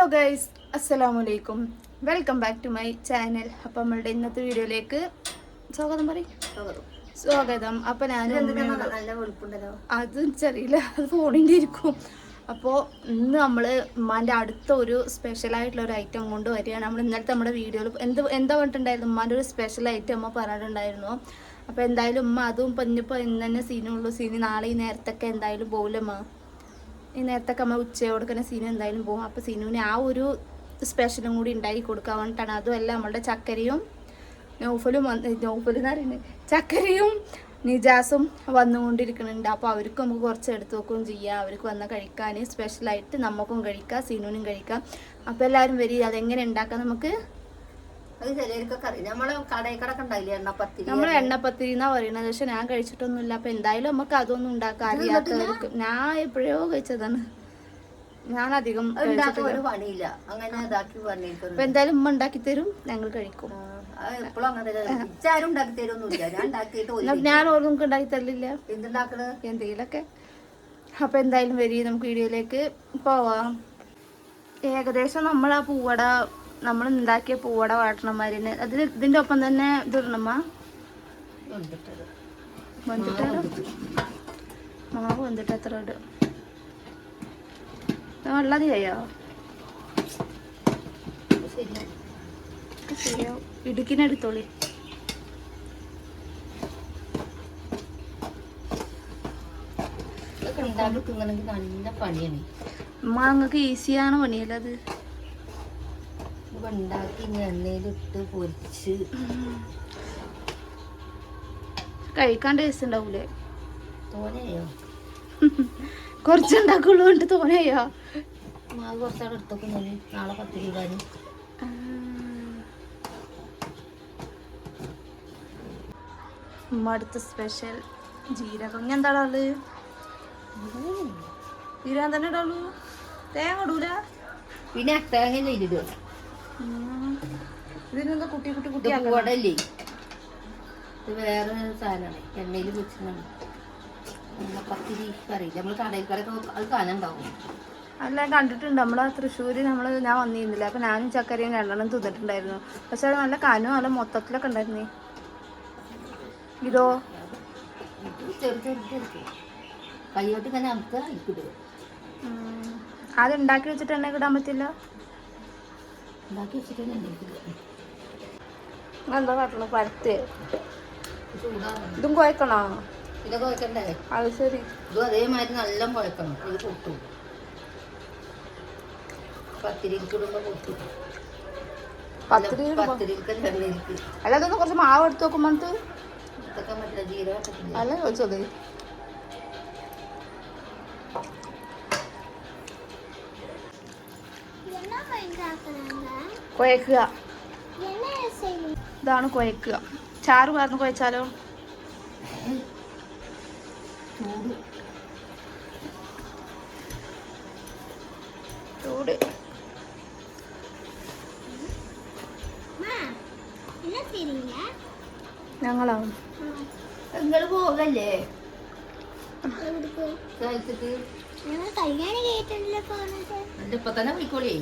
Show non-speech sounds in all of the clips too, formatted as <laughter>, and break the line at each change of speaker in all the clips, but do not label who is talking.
Hello guys അസ്സലാമു അലൈക്കും welcome back to my channel അപ്പം നമ്മളുടെ ഇന്നത്തെ വീഡിയോയിലേക്ക് സ്വാഗതം പറയും. സ്വാഗതം. അപ്പം ഞാൻ അത് ചെറിയില്ല അത് ഫോണിന്റെ ഇരിക്കും അപ്പോൾ ഇന്ന് നമ്മൾ ഉമ്മാന്റെ അടുത്ത ഒരു സ്പെഷ്യൽ ആയിട്ടുള്ള ഒരു ഐറ്റം കൊണ്ട് വരികയാണ്. നമ്മൾ ഇന്നലത്തെ നമ്മുടെ വീഡിയോയിൽ എന്ത് എന്താ പറഞ്ഞിട്ടുണ്ടായിരുന്നു? ഉമ്മാന്റെ ഒരു സ്പെഷ്യൽ ഐറ്റം അമ്മ പറഞ്ഞിട്ടുണ്ടായിരുന്നു. അപ്പോൾ എന്തായാലും ഉമ്മ അതും ഇപ്പം ഇന്നിപ്പോൾ ഇന്ന് തന്നെ സീനുള്ളൂ സീന് നാളെ ഈ നേരത്തൊക്കെ എന്തായാലും പോകില്ലമ്മ ഈ നേരത്തെ അമ്മ ഉച്ചയോടുക്കുന്ന സീനു എന്തായാലും പോകും. അപ്പോൾ സീനുവിന് ആ ഒരു സ്പെഷ്യലും കൂടി ഉണ്ടാക്കി കൊടുക്കാൻ വേണ്ടിയിട്ടാണ്. അതുമല്ല നമ്മളുടെ ചക്കരയും നൗഫലും വന്ന് എന്ന് പറയുന്നത് ചക്കരയും നിജാസും വന്നുകൊണ്ടിരിക്കുന്നുണ്ട്. അപ്പോൾ അവർക്ക് നമുക്ക് കുറച്ച് എടുത്തു വെക്കുകയും ചെയ്യാം. അവർക്ക് വന്ന് കഴിക്കാൻ സ്പെഷ്യലായിട്ട് നമുക്കും കഴിക്കാം സീനുവിനും കഴിക്കാം. അപ്പോൾ എല്ലാവരും വരിക അതെങ്ങനെ ഉണ്ടാക്കാം നമുക്ക്
അത് ചിലർക്കൊക്കെ അറിയാം. നമ്മളെ കടയിൽ കടക്കെ ഉണ്ടായില്ലേ എണ്ണപ്പത്തിരി
നമ്മൾ എണ്ണപ്പത്തിരി എന്നാ പറയുന്നത് പക്ഷെ ഞാൻ കഴിച്ചിട്ടൊന്നുമില്ല. അപ്പൊ എന്തായാലും നമുക്ക് അതൊന്നും ഉണ്ടാക്കാൻ അറിയാത്തവർക്ക് ഞാൻ എപ്പോഴോ കഴിച്ചതാണ്. ഞാൻ അധികം അപ്പൊ
ഒരു പണിയില്ല. അങ്ങനെ ഇതാക്കി
അപ്പോൾ എന്തായാലും ഉമ്മ ഉണ്ടാക്കി തരും. ഞങ്ങൾ കഴിക്കും.
ഞാൻ
ഓർമ്മക്ക് ഉണ്ടാക്കി തരില്ല.
എന്തെങ്കിലൊക്കെ
എന്തെങ്കിലുമൊക്കെ. അപ്പോൾ എന്തായാലും വരി നമുക്ക് വീഡിയോയിലേക്ക് പോവാം. ഏകദേശം നമ്മൾ ആ പൂവട നമ്മൾ ഉണ്ടാക്കിയ പൂവട വാട്ടണമാരിന് അതിൽ ഇതിന്റെ ഒപ്പം തന്നെ ഇതിടണമ്മ. വന്നിട്ട് മാവ് വന്നിട്ട് എത്ര ഇടും. വെള്ളം ചെയ്യോ ഇടുക്കിനെടുത്തോളി
പണിയാണ്.
അമ്മ നിങ്ങൾക്ക് ഈസിയാണ് പണിയല്ലേ അത്?
ഇതൊക്കെ ഉണ്ടാക്കി ഇങ്ങനെ എണ്ണയിലിട്ട് പൊരിച്ച്.
കഴിക്കാൻ ടേസ്റ്റ് ഉണ്ടാവൂലേ?
തോനെയോ?
കുറച്ച് ഉണ്ടാക്കുള്ളൂ കൊണ്ട് തോനെയോ?
മാവ് കുറച്ചാൾ എടുത്തൊക്കെ ഞാൻ നാളെ പത്ത്
ഉമ്മ അടുത്ത സ്പെഷ്യൽ ജീരകം. ഇനി എന്താടാ ഉള്ളത് ജീരകം തന്നെ ഇടാളൂ തേങ്ങ ഇടൂല?
പിന്നെ തേങ്ങ ചെയ്തിടുക
ഉം. ഇതിനെന്താ കുട്ടി കുട്ടി കുട്ടി
പൂവടല്ലേ ഇത് വേറെ സാധനമാണ്. എണ്ണയിൽ വെച്ചാണ് പത്തിരി പറയില്ല നമ്മൾ കടയിൽ കടയൊക്കെ അത് കാലം
അല്ല കണ്ടിട്ടുണ്ട്. നമ്മളെ തൃശ്ശൂര് നമ്മൾ ഞാൻ വന്നിരുന്നില്ല. അപ്പൊ ഞാനും ചക്കരയും രണ്ടെണ്ണം തിന്നിട്ടുണ്ടായിരുന്നു. പക്ഷെ അത് നല്ല കനവും നല്ല മൊത്തത്തിലൊക്കെ ഉണ്ടായിരുന്നേ. ഇതോ?
കൈയോട്ട് ഇങ്ങനെ നമുക്ക് ഇക്കിടുക
അത് ഉണ്ടാക്കി വെച്ചിട്ട് എണ്ണ കിടാൻ പറ്റില്ല?
ഉണ്ടാക്കി വെച്ചിട്ടുണ്ട്
എന്താ കാട്ടണു? പരത്ത് ഇതും കുഴക്കണോ? അത് ശരി.
ഇതും അതേമാതിരി നല്ല കുഴക്കണം. ഇത് പൊട്ടും. പത്തിരിക്ക് ഇടുമ്പോൾ പൊട്ടും.
പത്തിരി
പത്തിരിക്ക് എണ്ണയിലേക്ക്
അല്ല അതൊന്ന് കുറച്ച് മാവ് എടുത്ത് നോക്കുമ്പോൾ അല്ല ചോദിച്ചത് കുഴക്കുക. ഇതാണ് കുഴക്കുക. ചാറ് പാർന്ന് കുഴച്ചാലോ?
ചൂട്.
ചൂട്. ഞങ്ങളോ
നിങ്ങൾ പോകല്ലേ? ഇപ്പൊ തന്നെ
വിളിക്കോളേ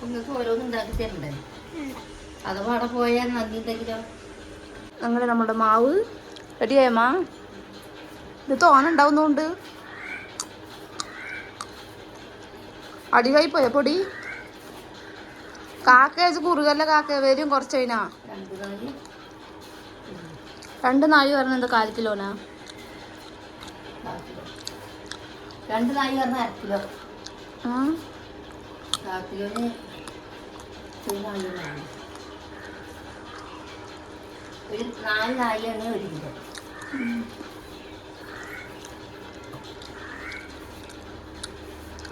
നിങ്ങൾക്ക് ഓരോന്ന് ഉണ്ടാക്കി തരണ്ടേ? അഥവാ അവിടെ പോയാൽ നന്ദി എന്തെങ്കിലും
അങ്ങനെ നമ്മുടെ മാവ് റെഡിയായമ്മാ ഇത് തോനുണ്ടാവുന്നോണ്ട് അടിവായി പോയ പൊടി? കാക്ക കുറുകല്ല കാക്ക. വരും കുറച്ച് കഴിഞ്ഞാ.
രണ്ട്
നായി. നാഴി പറഞ്ഞ എന്താ കാൽ കിലോനാ
രണ്ട് നായി പറഞ്ഞ അര കിലോ
ആ.
കിലോന് നായി ഒരു നാല് ഒരു കിലോ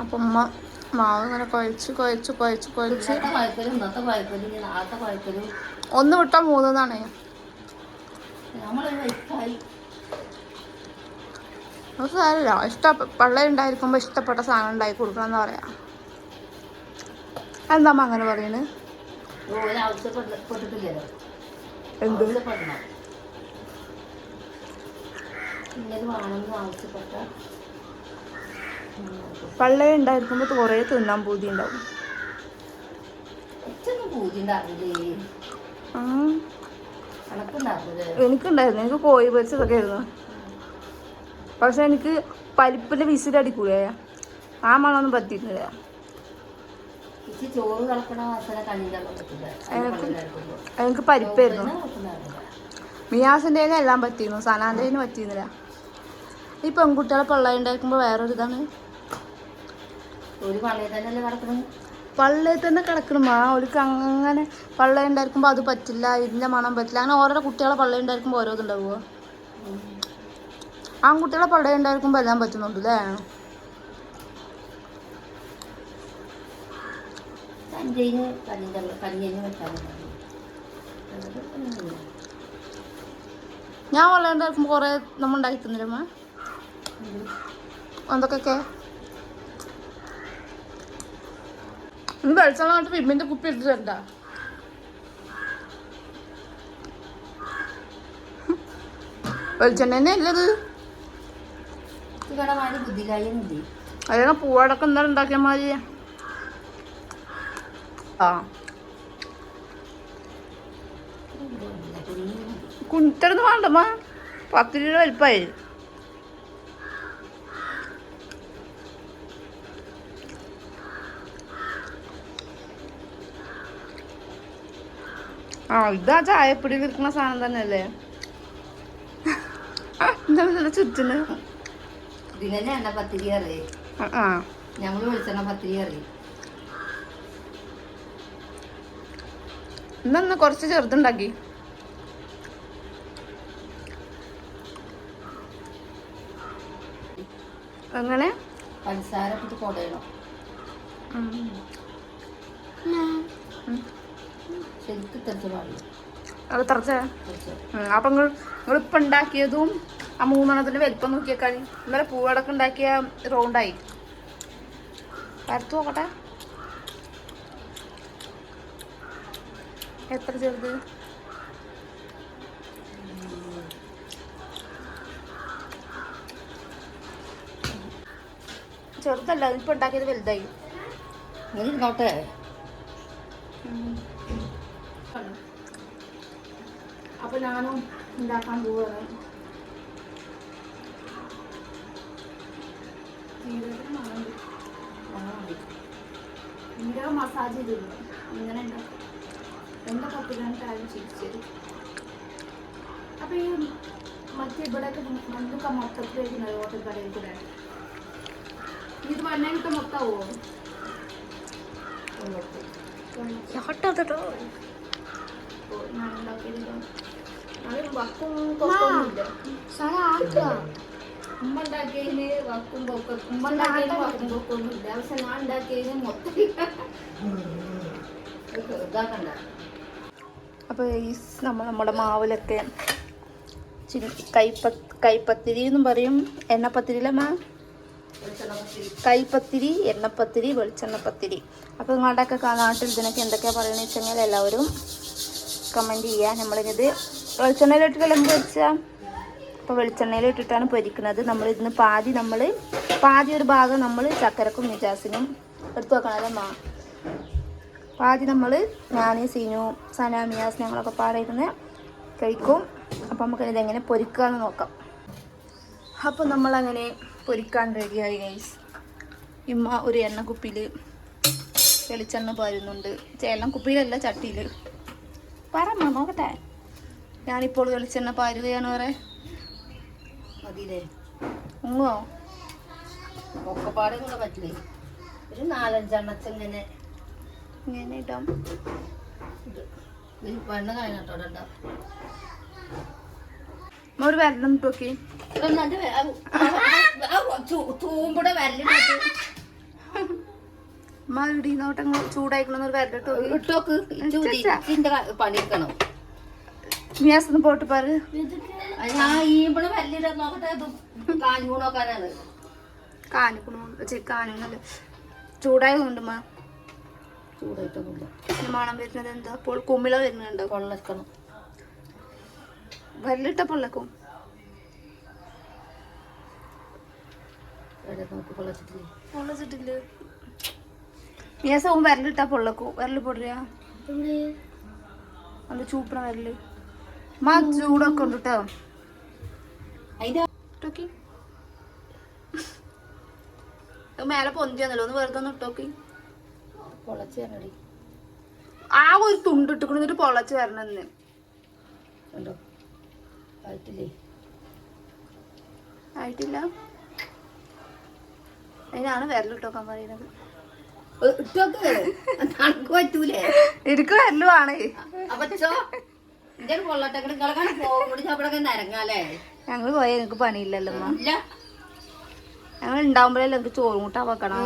അപ്പം ഉമ്മ മാവ് ഇങ്ങനെ കുഴച്ച് കുഴച്ച് കുഴച്ച് കുഴച്ച്
ഇന്നത്തെ കുഴക്കലും ഇന്നത്തെ കുഴക്കലും നാളത്തെ കുഴക്കലും
ഒന്ന് വിട്ടാ മൂന്നെന്നാണ് അത് സാരമില്ല. ഇഷ്ട പള്ള ഉണ്ടായിരിക്കുമ്പോൾ ഇഷ്ടപ്പെട്ട സാധനം ഉണ്ടാക്കി കൊടുക്കണം എന്ന് പറയാം. എന്താ അങ്ങനെ പറയണ്? എന്ത്? പള്ളേ ഉണ്ടായിരിക്കുമ്പോൾ കുറേ തിന്നാൻ പൂതി ഉണ്ടാവും. എനിക്കുണ്ടായിരുന്നു. എനിക്ക് കോഴി പൊരിച്ചതൊക്കെ ആയിരുന്നു. പക്ഷെ എനിക്ക് പരിപ്പിന്റെ വിസിലടിക്കൂലേ? ആ മണമൊന്നും പറ്റിയിരുന്നില്ല. എനിക്ക് പരിപ്പായിരുന്നു മിയാസിന്റെ എല്ലാം പറ്റിയിരുന്നു. സനാന്റെ പറ്റിയിരുന്നില്ല. ഈ പെൺകുട്ടികളെ പള്ളി ഉണ്ടാക്കുമ്പോൾ വേറൊരു ഇതാണ്
പള്ളിയിൽ
തന്നെ കിടക്കണം ആ ഒരു അങ്ങനെ പള്ള ഉണ്ടായിരിക്കുമ്പോൾ അത് പറ്റില്ല ഇതിന്റെ മണം പറ്റില്ല. അങ്ങനെ ഓരോ കുട്ടികളെ പള്ള ഉണ്ടായിരിക്കുമ്പോൾ ഓരോ ഇതുണ്ടാവുക ആൺകുട്ടികളെ പള്ള ഉണ്ടായിരിക്കുമ്പോൾ എല്ലാം പറ്റുന്നുണ്ട് അല്ലേ
സഞ്ജയിന് കണ്ണിന്റെ കഞ്ഞിന് വെച്ചാൽ
ഞാൻ പള്ള ഉണ്ടായിരിക്കുമ്പോൾ കുറേ നമ്മൾ ഉണ്ടാക്കി തന്നില്ലമ്മ എന്തൊക്കെയൊക്കെ? ഇന്ന് വെളിച്ചെണ്ണ കണ്ടിട്ട് വിമ്മിന്റെ കുപ്പി ഇട്ടിട്ടുണ്ട വെളിച്ചെണ്ണ തന്നെ അല്ലത്.
ബുദ്ധികായൊന്നുമില്ലേ?
പൂവടക്കം എന്താ ഉണ്ടാക്കിയ മാതിരി ആ. കുഞ്ഞിട്ടടുന്ന് വേണ്ടമ്മ പത്ത് രൂപ വലിപ്പായി. ആ ഇതാ ചായപ്പൊടിയിൽ ഇരിക്കുന്ന സാധനം തന്നെയല്ലേ? എന്താ ചുറ്റിന്
എണ്ണ പത്തിരി അറിയേ
ആ,
ഞങ്ങൾ വിളിച്ചെണ്ണ പത്തിരി കറി?
ഇന്നൊന്ന് കുറച്ച് ചെറുതുണ്ടാക്കി. അങ്ങനെ
പഞ്ചസാര കൊടയണം.
അത് തറച്ച. അപ്പൊ നിങ്ങൾ ഇപ്പൊ ഉണ്ടാക്കിയതും ആ മൂന്നെണ്ണത്തിന്റെ വലിപ്പം നോക്കിയേക്കാണി. ഇന്നലെ പൂവടക്കം ഉണ്ടാക്കിയ റൗണ്ടായി പരത്തു നോക്കട്ടെ. എത്ര ചെറുത്? ചെറുതല്ല ഇപ്പൊ ഉണ്ടാക്കിയത് വലുതായി.
നോട്ടെ
അപ്പൊ ഞാനും ഉണ്ടാക്കാൻ പോവാണ്. മസാജ് ചെയ്തിരുന്നു. ഇങ്ങനെ ഉണ്ടാക്കും. എന്റെ പത്തിലാണ് ചിരിച്ചത് അപ്പൊ ഈ മറ്റേ ഇവിടെയൊക്കെ മണ്ണൊക്കെ മൊത്തത്തിൽ വരുന്നത് ഹോട്ടൽ കടയിൽ കൂടെ ഇത് മണ്ണ കിട്ടാൻ മൊത്തമാവോ ഉമ്മ ഉണ്ടാക്കിയതിന് വക്കും പൊക്ക ഉമ്മ ഉണ്ടാക്കിയതിന് വക്കും പൊക്കൊന്നുമില്ല. പക്ഷെ ഞാൻ ഉണ്ടാക്കിയതിന് മൊത്തം
ഇതാക്കണ്ട.
അപ്പോൾ ഈ നമ്മൾ നമ്മുടെ മാവിലൊക്കെ കൈപ്പ കൈപ്പത്തിരി എന്നും പറയും. എണ്ണപ്പത്തിരിയിലെ
മാ? പത്തിരി
കൈപ്പത്തിരി എണ്ണപ്പത്തിരി വെളിച്ചെണ്ണപ്പത്തിരി. അപ്പോൾ നിങ്ങളുടെയൊക്കെ കാണാട്ടിൽ ഇതിനൊക്കെ എന്തൊക്കെയാണ് പറയുന്നത് വെച്ചെങ്കിൽ എല്ലാവരും കമന്റ് ചെയ്യുക നമ്മളിത് വെളിച്ചെണ്ണയിലിട്ടിട്ടല്ല പൊരിച്ചാൽ അപ്പോൾ വെളിച്ചെണ്ണയിലിട്ടിട്ടാണ് പൊരിക്കുന്നത്. നമ്മൾ ഇതിന് പാതി നമ്മൾ പാതി ഒരു ഭാഗം നമ്മൾ ചക്കരക്കും നിജാസിനും എടുത്തു വെക്കണമല്ലേ മാ? പാതി നമ്മൾ ഞാൻ സീനു സനാമിയാസ് ഞങ്ങളൊക്കെ പാടിയിരുന്ന് കഴിക്കും. അപ്പം നമുക്ക് ഇതെങ്ങനെ പൊരിക്കാമെന്ന് നോക്കാം. അപ്പോൾ നമ്മളങ്ങനെ പൊരിക്കാൻ റെഡിയായി ഗൈസ് ഇമ്മ ഒരു എണ്ണക്കുപ്പിയിൽ വെളിച്ചെണ്ണ പാരുന്നുണ്ട്. ചേലം കുപ്പിയിലല്ല ചട്ടിയിൽ പറമ്മ നോക്കട്ടെ. ഞാനിപ്പോൾ വെളിച്ചെണ്ണ പാരുകയാണ് വേറെ
മതിയില്ലേ?
ഉങ്ങോ
ഒക്കെപ്പാടെ കൂടെ പറ്റില്ലേ? ഒരു നാലഞ്ചെണ്ണച്ചിങ്ങനെ
ഇങ്ങനെ ഇടാം. ഒരു ഇട്ട് നോക്കി
എന്നിട്ട് വെ- അത് ആ ചൂ- തൂമ്പുടെ വരലിട്ട്
അമ്മ ചൂടായിക്കണമെന്ന് ഒരു
ഇട്ടോക്ക്. പണിയെടുക്കണം.
ഒന്ന് പോട്ട് പാറ്.
അത് ഈ ഈമ്പടെ വരലിടാൻ നോക്കട്ടെ
കാഞ്ഞൂണോക്കാനാണ്. ചൂടായതുകൊണ്ട് അമ്മ
ചൂടായിട്ടൊന്നുമില്ല.
പിന്നെ മണം വരുന്നത് എന്താ? അപ്പോൾ കുമിള വരുന്നുണ്ടോ.
കൊള്ളക്കണം
വെള്ളിട്ട പൊള്ളക്കും.
പൊള്ളച്ചിട്ടില്ലേ?
മിയാസവും വിരലിട്ടാ പൊള്ളക്കൂ. വിരൽ പൊടിയാ? നല്ല ചൂപ്പണ വിരൽ. മാ ചൂടൊക്കെ ഉണ്ട് കേട്ടോ മേലെ പൊന്തിയാന്നല്ലോ. ഒന്ന് വെറുതെ ഒന്ന് ഇട്ടോക്കി.
പൊള്ളച്ച് വരണടി.
ആ ഒരു തുണ്ട് ഇട്ടിട്ട് പൊളച്ച് വരണെന്ന്
കണ്ടോ? ആയിട്ടില്ലേ?
ആയിട്ടില്ല. അതിനാണ് വിരലിട്ടോക്കാൻ പറയുന്നത്. എനിക്ക് ഞങ്ങൾ പോയ എനിക്ക് പണിയില്ലല്ലോ ഞങ്ങൾ ഉണ്ടാവുമ്പോഴല്ലേ എനിക്ക് ചോറും കൂട്ടാ വെക്കണം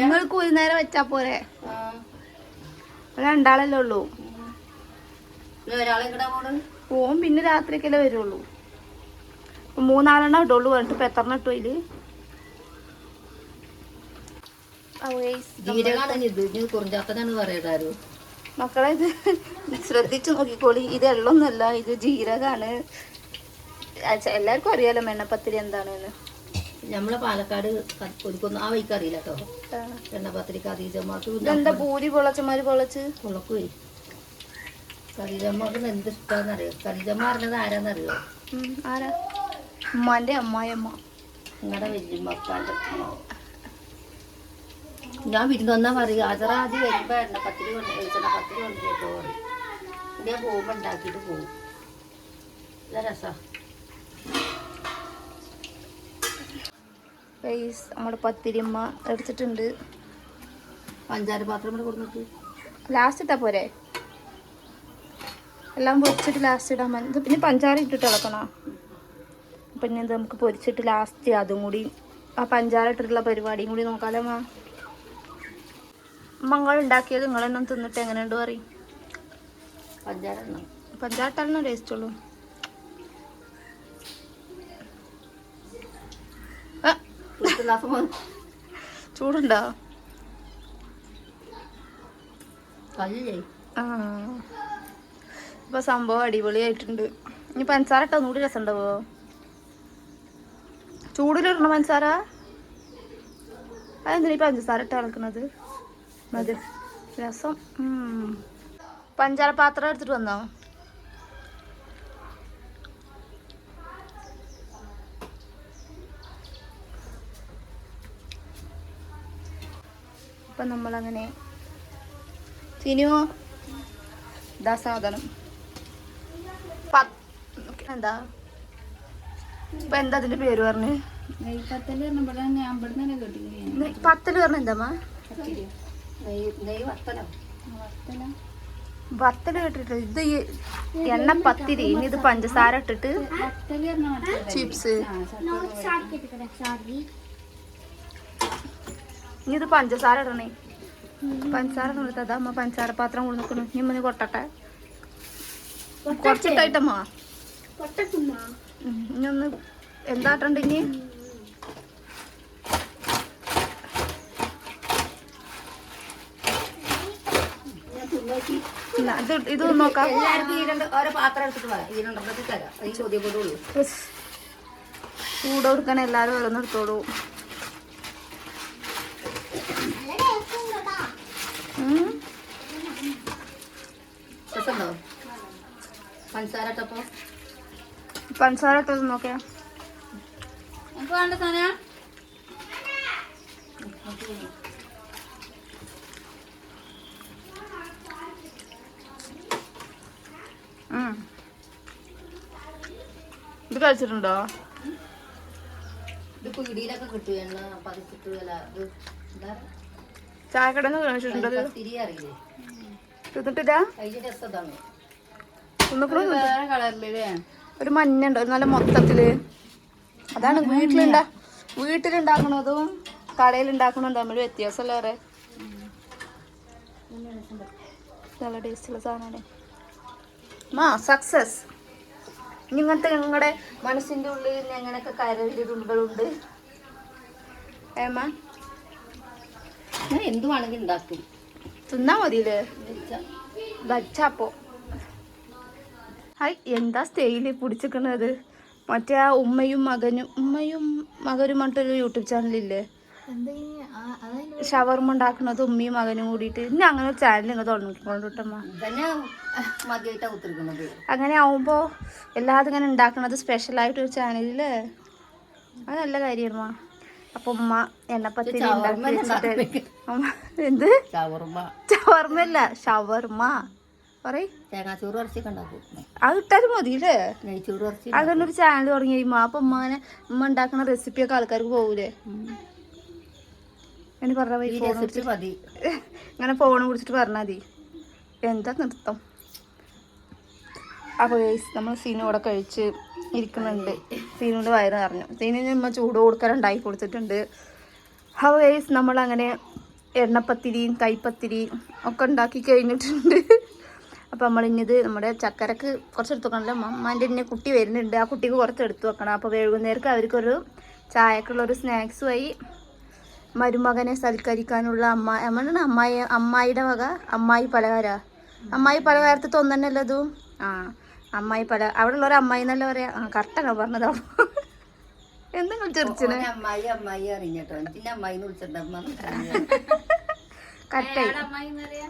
നിങ്ങൾക്ക് ഒരു നേരം വെച്ചാ പോരെ? രണ്ടാളല്ലേ ഉള്ളൂ. പോവും പിന്നെ രാത്രിക്കല്ലേ വരുള്ളൂ. മൂന്നാലെണ്ണം ഇടുള്ളൂ. എന്നിട്ട് ഇപ്പൊ എത്ര ഇട്ടു
അതിൽ?
മക്കളെ ഇത് ശ്രദ്ധിച്ചു നോക്കിക്കോളി. ഇത് എള്ളൊന്നല്ല ഇത് ജീരകാണ്. എല്ലാവർക്കും അറിയാലോ മെണ്ണപ്പത്തിരി എന്താണെന്ന്.
നമ്മളെ പാലക്കാട് ഒരുക്കൊന്നും ആ വഴിക്ക് അറിയില്ല കേട്ടോ
എണ്ണ
എണ്ണപത്രിക അതീജമ്മക്ക്
ഇതെന്താ പൂരി പൊളച്ചമാര് പൊളച്ച്?
കുളക്കുവേ കരീജമ്മക്ക് എന്ത് ഇഷ്ടമാണെന്നറിയോ കരീജമ്മ പറഞ്ഞത് ആരാന്നറിയോ?
ആരാ? ഉമ്മാന്റെ അമ്മായിയമ്മ.
നിങ്ങളുടെ വല്യമ്മക്കാന്റെ ഞാൻ വിരുന്ന് വന്നാ പറയും ആചറാദ്യം വരുമ്പോ എണ്ണപ്പത്തിരി കൊണ്ട് എണ്ണപ്പത്തിരി കൊണ്ടിട്ടോ പറയും. ഞാൻ പോകുമ്പോ ഉണ്ടാക്കിയിട്ട് പോകും. നല്ല രസാ.
ഗൈസ് നമ്മുടെ പത്തിരിമ്മ എടുത്തിട്ടുണ്ട്.
പഞ്ചാര പാത്രം കൂടെ കൊടുത്തിട്ട്
ലാസ്റ്റ് ഇട്ടാ പോരെ? എല്ലാം പൊരിച്ചിട്ട് ലാസ്റ്റ് ഇടാൻ മതി. ഇത് പിന്നെ പഞ്ചാര ഇട്ടിട്ട് ഇളക്കണോ? പിന്നെ ഇത് നമുക്ക് പൊരിച്ചിട്ട് ലാസ്റ്റ് അതും കൂടി. ആ പഞ്ചാര ഇട്ടിട്ടുള്ള പരിപാടിയും കൂടി നോക്കാലോ മാ. മങ്ങൾ ഉണ്ടാക്കിയത് ഒന്ന് തിന്നിട്ട് എങ്ങനെയുണ്ട് പറയും.
പഞ്ചാര പഞ്ചാരട്ടാലും
പഞ്ചാര ടേസ്റ്റ് ഉള്ളൂ? ചൂടുണ്ടോ? ഇപ്പൊ സംഭവം അടിപൊളിയായിട്ടുണ്ട്. ഇനി പഞ്ചസാര ഇട്ടോ നൂടി രസം ഉണ്ടാവോ ചൂടിലിടണ പഞ്ചസാര? അതെന്തിനാ ഈ പഞ്ചസാര ഇട്ട് ഇളക്കണത് മതി. രസം. ഉം. പഞ്ചാര പാത്രം എടുത്തിട്ട് വന്നോ? അപ്പൊ നമ്മളങ്ങനെ സിനിമോ ഇതാ സാധനം. എന്താ? ഇപ്പൊ എന്താ അതിന്റെ പേര് പറഞ്ഞു? പത്തൽ പറഞ്ഞ എന്താ വത്തൽ? കേട്ടിട്ട് ഇത് എണ്ണ പത്തിരി ഇനി ഇത് പഞ്ചസാര ഇട്ടിട്ട് ചിപ്സ്. ഇനി ഇത് പഞ്ചസാര ഇടണേ. പഞ്ചസാര കൊടുത്തത് അതാ അമ്മ പഞ്ചസാര പാത്രം കൊണ്ട് നിൽക്കണു ഇനി ഇമ്മ കൊട്ടട്ടെ. കുറച്ചിട്ടായിട്ടമ്മ ഇനി ഒന്ന് എന്താട്ടണ്ട ഇനി? ഇത് ഇത് നോക്കാം.
എല്ലാവർക്കും ഈ രണ്ട് ഓരോ പാത്രം എടുത്തിട്ട് പറയാം ഈ രണ്ടെണ്ണത്തിൽ തരാം. ഈ ചോദ്യം കൊണ്ടുള്ളൂ.
ചൂട് കൊടുക്കാൻ എല്ലാരും വെള്ളം എടുത്തോളൂ
നല്ല ടേസ്റ്റ് ഉണ്ട് കേട്ടോ
ഉം.
രസമുണ്ടോ പഞ്ചസാര ഇട്ടപ്പോ
പഞ്ചസാര ഇട്ടത് നോക്കേ
എനിക്ക് വേണ്ട സാധന.
ഉം. ഇത് കഴിച്ചിട്ടുണ്ടോ?
ഇത് പീടിയിലൊക്കെ കിട്ടും എണ്ണ പതിച്ചിട്ട് അല്ല ഇത് എന്താ?
ചായക്കടന്ന് കഴിച്ചിട്ടുണ്ടോ? തിന്നിട്ടില്ല ഒരു മഞ്ഞ ഉണ്ട് ഒരു നല്ല മൊത്തത്തിൽ. അതാണ് വീട്ടിലുണ്ടാ വീട്ടിലുണ്ടാക്കണതും കടയിൽ ഉണ്ടാക്കണതും തമ്മിൽ വ്യത്യാസമല്ല വേറെ. നല്ല ടേസ്റ്റുള്ള സാധനമാണ്. മാ സക്സസ് ഇങ്ങനത്തെ നിങ്ങളുടെ മനസ്സിന്റെ ഉള്ളിൽ എങ്ങനെയൊക്കെ കരവിന്റെ കരവിലുകളുണ്ട് ഏമാ
ഞാൻ എന്തുവാണെങ്കിൽ ഉണ്ടാക്കും.
തിന്നാ മതിയില്ലേ വച്ചപ്പോ ഹായ് എന്താ സ്റ്റേയിൽ പിടിച്ചിക്കണത്? മറ്റേ ആ ഉമ്മയും മകനും ഉമ്മയും മകനും പറഞ്ഞിട്ടൊരു യൂട്യൂബ് ചാനലില്ലേ? ഷവർമ ഉണ്ടാക്കണത് ഉമ്മയും മകനും കൂടിയിട്ട്. ഇനി അങ്ങനെ ഒരു ചാനൽ നിങ്ങൾ തുടങ്ങിക്കൊണ്ടിട്ടമ്മ. അങ്ങനെ ആവുമ്പോ എല്ലാതും ഇങ്ങനെ ഉണ്ടാക്കണത് സ്പെഷ്യലായിട്ട് ഒരു ചാനലിൽ അത് നല്ല കാര്യമാണ് അപ്പൊ ഉമ്മ എണ്ണപ്പത്തിരി ഉണ്ടാക്കി വെച്ചിട്ട് എന്ത്?
ഷവർമ
ഷവർമല്ല ഷവർമ പറയ്.
തേങ്ങാച്ചോറ് ഇറച്ചിയൊക്കെ ഉണ്ടാക്കും.
അത് ഇട്ടാലും
മതി
അങ്ങനെ ഒരു ചാനൽ തുടങ്ങി. അപ്പൊ ഉമ്മാനെ ഉമ്മ ഉണ്ടാക്കുന്ന റെസിപ്പി ഒക്കെ ആൾക്കാർക്ക് പോകൂലേ? അങ്ങനെ പറഞ്ഞ
മതി. <laughs>
ഇങ്ങനെ ഫോൺ പിടിച്ചിട്ട് പറഞ്ഞാൽ മതി. എന്താ നൃത്തം അപ്പോൾ നമ്മൾ സീനോടെ കഴിച്ച് ഇരിക്കുന്നുണ്ട്. സീനുണ്ട് വയറ് നിറഞ്ഞു. സീനിന് നമ്മൾ ചൂട് കൊടുക്കാൻ ഉണ്ടാക്കി കൊടുത്തിട്ടുണ്ട്. ഗൈസ് നമ്മളങ്ങനെ എണ്ണപ്പത്തിരിയും കൈപ്പത്തിരിയും ഒക്കെ ഉണ്ടാക്കി കഴിഞ്ഞിട്ടുണ്ട്. അപ്പോൾ നമ്മളിഞ്ഞത് നമ്മുടെ ചക്കരക്ക് കുറച്ച് എടുത്ത് വെക്കണമല്ലോ അമ്മാന്റെ ഇന്നെ കുട്ടി വരുന്നുണ്ട്. ആ കുട്ടിക്ക് കുറച്ച് എടുത്ത് വെക്കണം. അപ്പോൾ വൈകുന്നേരക്ക് അവർക്കൊരു ചായക്കുള്ളൊരു സ്നാക്സുമായി മരുമകനെ സൽക്കരിക്കാനുള്ള അമ്മ അമ്മയാണ് അമ്മായി അമ്മായിയുടെ വക? അമ്മായി പലഹാര? അമ്മായി പലഹാരത്തിൽ ഒന്നന്നല്ലോ അതും? ആ. അമ്മായി പല അവിടെ ഉള്ളൊരു അമ്മായി എന്നല്ല പറയാ? കറക്റ്റാണോ പറഞ്ഞതോ? എന്തെങ്കിലും ചെറിച്ചിന്
അമ്മായി അമ്മായി അറിഞ്ഞട്ടോ? പിന്നെ അമ്മായി വിളിച്ചിട്ടുണ്ടമ്മ
കറക്റ്റായി. അമ്മായി എന്നറിയാ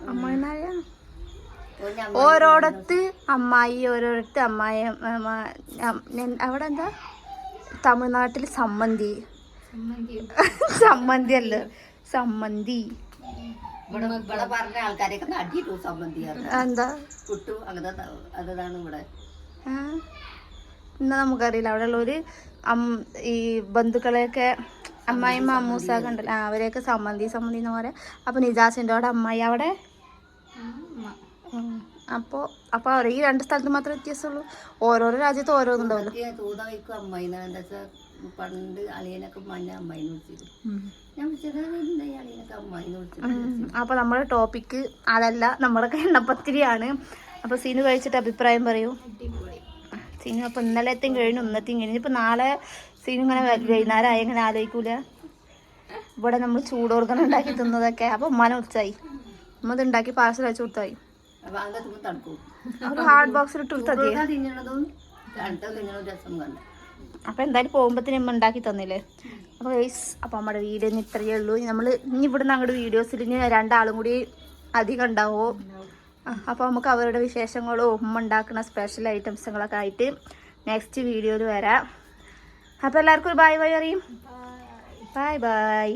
ഓരോടത്ത് അമ്മായി ഓരോടത്ത് അമ്മായി അവിടെ എന്താ തമിഴ്നാട്ടിൽ സമ്മന്തി. സമ്മന്തി അല്ല? <laughs> സമ്മന്തി.
ഇവിടെ ഇവിടെ പറഞ്ഞ ആൾക്കാരെയൊക്കെ അടിയിട്ടു സംബന്ധി
എന്താ
കുട്ടു അങ്ങനത്തെ അതാണ് ഇവിടെ.
ആ. എന്നാ നമുക്കറിയില്ല. അവിടെ ഉള്ളൊരു ഈ ബന്ധുക്കളെയൊക്കെ അമ്മായിമ്മ അമ്മൂസൊക്കെ ഉണ്ടല്ലോ. അവരെയൊക്കെ സമ്മന്തി സമ്മന്തി എന്ന് പറയാം. അപ്പൊ നിജാസിന്റെ അവിടെ? അമ്മായി അവിടെ? ഉം. അപ്പോ അപ്പൊ അവരെ ഈ രണ്ട് സ്ഥലത്ത് മാത്രമേ വ്യത്യാസമുള്ളൂ. ഓരോരോ രാജ്യത്ത് ഓരോന്നുണ്ടാവുമല്ലോ
പണ്ട് അളിയനൊക്കെ മഞ്ഞ അമ്മായി എന്ന് വിളിച്ചിരുന്നു. ഞാൻ വിളിച്ചത് അളിയനൊക്കെ അമ്മായി വിളിച്ചിരുന്നു
അപ്പൊ നമ്മുടെ ടോപ്പിക്ക് അതല്ല നമ്മുടെ കണ്ണപ്പത്തിരിയാണ്. അപ്പൊ സീനു കഴിച്ചിട്ട് അഭിപ്രായം പറയൂ. സീനു അപ്പൊ ഇന്നലത്തെയും കഴിഞ്ഞു ഇന്നത്തെയും കഴിഞ്ഞു. ഇപ്പൊ നാളെ സീനു ഇങ്ങനെ വൈകുന്നേരമായി വൈകുന്നേരം ആയി ഇങ്ങനെ ആലോചിക്കൂല. ഇവിടെ നമ്മൾ ചൂടോർക്കണം ഉണ്ടാക്കി തിന്നതൊക്കെ. അപ്പൊ ഉമ്മാനെ ഉച്ചായി ഉമ്മ ഇത് ഉണ്ടാക്കി പാർസൽ അയച്ചു കൊടുത്തായി. ഹാർഡ് ബോക്സിൽ ഇട്ട് കൊടുത്താൽ മതി
ചൂടോടെ തിന്നണതും തണുത്ത തിന്നണതും രസം കണ്ടു
അപ്പൊ എന്തായാലും പോകുമ്പത്തിന് അമ്മ ഉണ്ടാക്കി തന്നില്ലേ? അപ്പോൾ ഗൈസ് അപ്പോൾ നമ്മുടെ വീഡിയോ ഇനി ഇത്രയേ ഉള്ളൂ. നമ്മൾ ഇനി ഇവിടുന്ന് അങ്ങോട്ട് വീഡിയോസിൽ ഇനി രണ്ടാളും കൂടി അധികം ഉണ്ടാവോ അപ്പോൾ നമുക്ക് അവരുടെ വിശേഷങ്ങളും ഉമ്മ ഉണ്ടാക്കുന്ന സ്പെഷ്യൽ ഐറ്റംസുകളൊക്കെ ആയിട്ട് നെക്സ്റ്റ് വീഡിയോയിൽ വരാം. അപ്പോൾ എല്ലാവർക്കും ഒരു ബൈ ബൈ അറിയും ബൈ ബൈ